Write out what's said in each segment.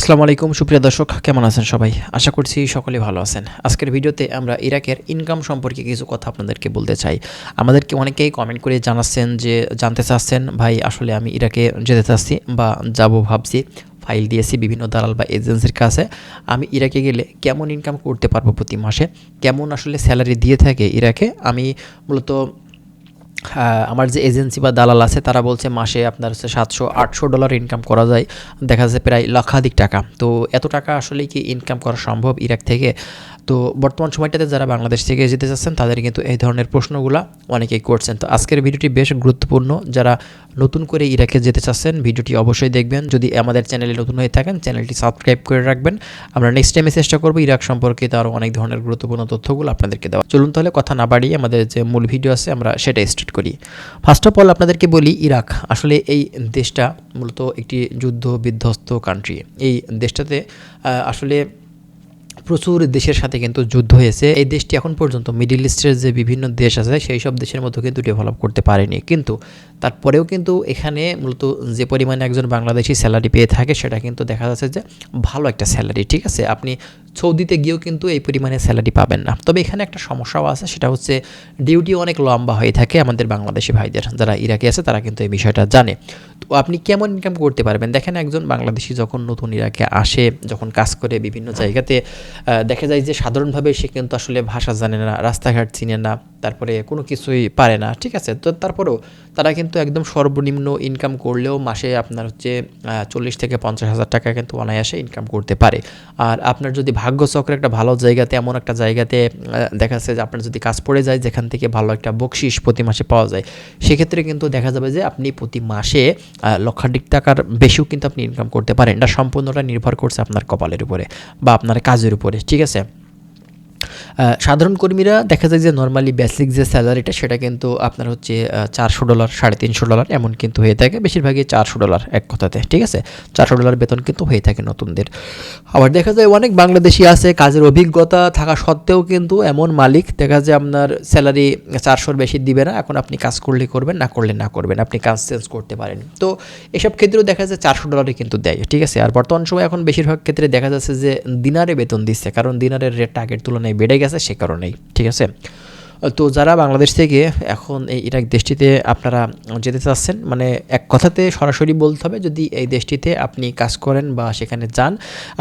আসসালামু আলাইকুম, সুপ্রিয় দর্শক, কেমন আছেন সবাই? আশা করছি সকলে ভালো আছেন। আজকের ভিডিওতে আমরা ইরাকের ইনকাম সম্পর্কে কিছু কথা আপনাদেরকে বলতে চাই। আমাদেরকে অনেকেই কমেন্ট করে জানাচ্ছেন যে, জানতে চাচ্ছেন, ভাই, আসলে আমি ইরাকে যেতে চাচ্ছি বা যাব ভাবছি। ফাইল দিয়েছি বিভিন্ন দালাল বা এজেন্সির কাছে। আমি ইরাকে গেলে কেমন ইনকাম করতে পারব প্রতি মাসে? কেমন আসলে স্যালারি দিয়ে থাকে ইরাকে? আমি মূলত আমার যে এজেন্সি বা দালাল আছে, তারা বলছে মাসে আপনার হচ্ছে সাতশো, আটশো ডলার ইনকাম করা যায়। দেখা যাচ্ছে প্রায় লক্ষাধিক টাকা। তো এত টাকা আসলে কি ইনকাম করা সম্ভব ইরাক থেকে? তো বর্তমান সময়টাতে যারা বাংলাদেশ থেকে যেতে চাচ্ছেন, তাদের কিন্তু এই ধরনের প্রশ্নগুলো অনেকেই করছেন। তো আজকের ভিডিওটি বেশ গুরুত্বপূর্ণ। যারা নতুন করে ইরাকে যেতে চাচ্ছেন, ভিডিওটি অবশ্যই দেখবেন। যদি আমাদের চ্যানেলে নতুন হয়ে থাকেন, চ্যানেলটি সাবস্ক্রাইব করে রাখবেন। আমরা নেক্সট টাইমে চেষ্টা করব ইরাক সম্পর্কে আরও অনেক ধরনের গুরুত্বপূর্ণ তথ্যগুলো আপনাদেরকে দেওয়া চলুন তাহলে কথা না বাড়িয়ে আমাদের যে মূল ভিডিও আছে, আমরা সেটা স্টার্ট করি। ফার্স্ট অফ অল আপনাদেরকে বলি ইরাক আসলে এই দেশটা মূলত একটি যুদ্ধ বিধ্বস্ত কান্ট্রি এই দেশটাতে আসলে প্রচুর দেশের সাথে কিন্তু যুদ্ধ হয়েছে। এই দেশটি এখন পর্যন্ত মিডিল ইস্টের যে বিভিন্ন দেশ আছে, সেই সব দেশের মতো কিন্তু ডেভেলপ করতে পারেনি। কিন্তু তারপরেও কিন্তু এখানে মূলত যে পরিমাণে একজন বাংলাদেশি স্যালারি পেয়ে থাকে, সেটা কিন্তু দেখা যাচ্ছে যে ভালো একটা স্যালারি ঠিক আছে? আপনি সৌদিতে গিয়েও কিন্তু এই পরিমাণে স্যালারি পাবেন না। তবে এখানে একটা সমস্যাও আছে, সেটা হচ্ছে ডিউটি অনেক লম্বা হয়ে থাকে আমাদের বাংলাদেশি ভাইদের, যারা ইরাকে আছে তারা কিন্তু এই বিষয়টা জানে। আপনি কেমন ইনকাম করতে পারবেন? দেখেন একজন বাংলাদেশি যখন নতুন ইরাকে আসে, যখন কাজ করে বিভিন্ন জায়গাতে দেখা যায় যে সাধারণভাবে সে কিন্তু আসলে ভাষা জানে না, রাস্তাঘাট চিনে না, তারপরে কোনো কিছুই পারে না, ঠিক আছে? তো তারপরেও তারা কিন্তু একদম সর্বনিম্ন ইনকাম করলেও মাসে আপনার হচ্ছে চল্লিশ থেকে পঞ্চাশ হাজার টাকা কিন্তু অনায়াসে ইনকাম করতে পারে। আর আপনার যদি ভাগ্যচক্রে একটা ভালো জায়গাতে, এমন একটা জায়গাতে দেখা যাচ্ছে যে আপনার যদি কাজ পড়ে যায়, যেখান থেকে ভালো একটা বকশিস প্রতি মাসে পাওয়া যায়, সেক্ষেত্রে কিন্তু দেখা যাবে যে আপনি প্রতি মাসে লক্ষাধিক টাকার বেশিও কিন্তু আপনি ইনকাম করতে পারেন। এটা সম্পূর্ণটা নির্ভর করছে আপনার কপালের উপরে বা আপনার কাজের উপরে, ঠিক আছে? সাধারণ কর্মীরা দেখা যায় যে নর্মালি বেসিক যে স্যালারিটা সেটা কিন্তু আপনার হচ্ছে চারশো ডলার সাড়ে তিনশো ডলার এমন কিন্তু হয়ে থাকে। বেশিরভাগই চারশো ডলার এক কথাতে, ঠিক আছে? চারশো ডলার বেতন কিন্তু হয়ে থাকে নতুনদের। আবার দেখা যায় অনেক বাংলাদেশি আছে, কাজের অভিজ্ঞতা থাকা সত্ত্বেও কিন্তু এমন মালিক দেখা যায় আপনার স্যালারি চারশোর বেশি দিবে না। এখন আপনি কাজ করলে করবেন, না করলে না করবেন, আপনি কাজ চেঞ্জ করতে পারেন। তো এসব ক্ষেত্রেও দেখা যায় চারশো ডলারই কিন্তু দেয়, ঠিক আছে? আর বর্তমান সময় এখন বেশিরভাগ ক্ষেত্রে দেখা যাচ্ছে যে দিনারে বেতন দিচ্ছে, কারণ দিনারের রেটটা আগের তুলনায় বেড়ে গেছে, সে কারণেই, ঠিক আছে? তো যারা বাংলাদেশ থেকে এখন এই ইরাক দেশটিতে আপনারা যেতে চাচ্ছেন মানে এক কথাতে সরাসরি বলতে হবে, যদি এই দেশটিতে আপনি কাজ করেন বা সেখানে যান,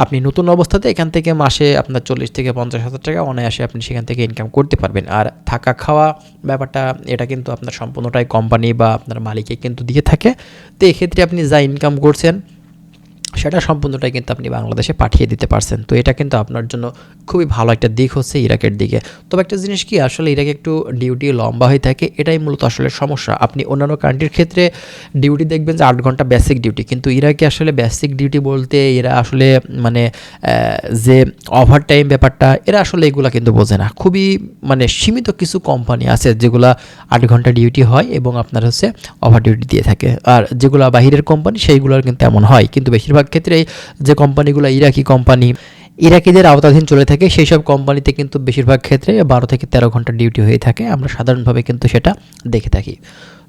আপনি নতুন অবস্থাতে এখান থেকে মাসে আপনার চল্লিশ থেকে পঞ্চাশ হাজার টাকা অনায়াসে আপনি সেখান থেকে ইনকাম করতে পারবেন। আর থাকা খাওয়া ব্যাপারটা, এটা কিন্তু আপনার সম্পূর্ণটাই কোম্পানি বা আপনার মালিকে কিন্তু দিয়ে থাকে। তো এক্ষেত্রে আপনি যা ইনকাম করছেন সেটা সম্পূর্ণটাই কিন্তু আপনি বাংলাদেশে পাঠিয়ে দিতে পারছেন। তো এটা কিন্তু আপনার জন্য খুবই ভালো একটা দিক হচ্ছে ইরাকের দিকে। তবে একটা জিনিস কি, আসলে ইরাকে একটু ডিউটি লম্বা হয়ে থাকে, এটাই মূলত আসলে সমস্যা। আপনি অন্যান্য কান্ট্রির ক্ষেত্রে ডিউটি দেখবেন যে আট ঘণ্টা বেসিক ডিউটি কিন্তু ইরাকে আসলে বেসিক ডিউটি বলতে এরা আসলে মানে যে ওভার টাইম ব্যাপারটা, এরা আসলে এগুলা কিন্তু বোঝে না। খুবই মানে সীমিত কিছু কোম্পানি আছে যেগুলা আট ঘণ্টা ডিউটি হয় এবং আপনার হচ্ছে ওভার ডিউটি দিয়ে থাকে। আর যেগুলো বাহিরের কোম্পানি সেইগুলোর কিন্তু এমন হয়। কিন্তু বেশিরভাগ ক্ষেত্রেই যে কোম্পানিগুলো ইরাকি কোম্পানি, ইরাকিদের আওতাধীন চলে থাকে সেই সব কোম্পানিতে কিন্তু বেশিরভাগ ক্ষেত্রে বারো থেকে তেরো ঘণ্টা ডিউটি হয়ে থাকে। আমরা সাধারণভাবে কিন্তু সেটা দেখে থাকি।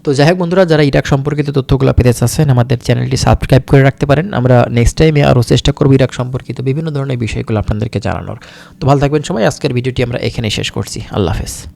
তো যাই হোক বন্ধুরা, যারা ইরাক সম্পর্কিত তথ্যগুলো পেতে চাচ্ছেন, আমাদের চ্যানেলটি সাবস্ক্রাইব করে রাখতে পারেন। আমরা নেক্সট টাইমে আরও চেষ্টা করব ইরাক সম্পর্কিত বিভিন্ন ধরনের বিষয়গুলো আপনাদেরকে জানানোর। তো ভালো থাকবেন সবাই। আজকের ভিডিওটি আমরা এখানে শেষ করছি। আল্লাহ হাফেজ।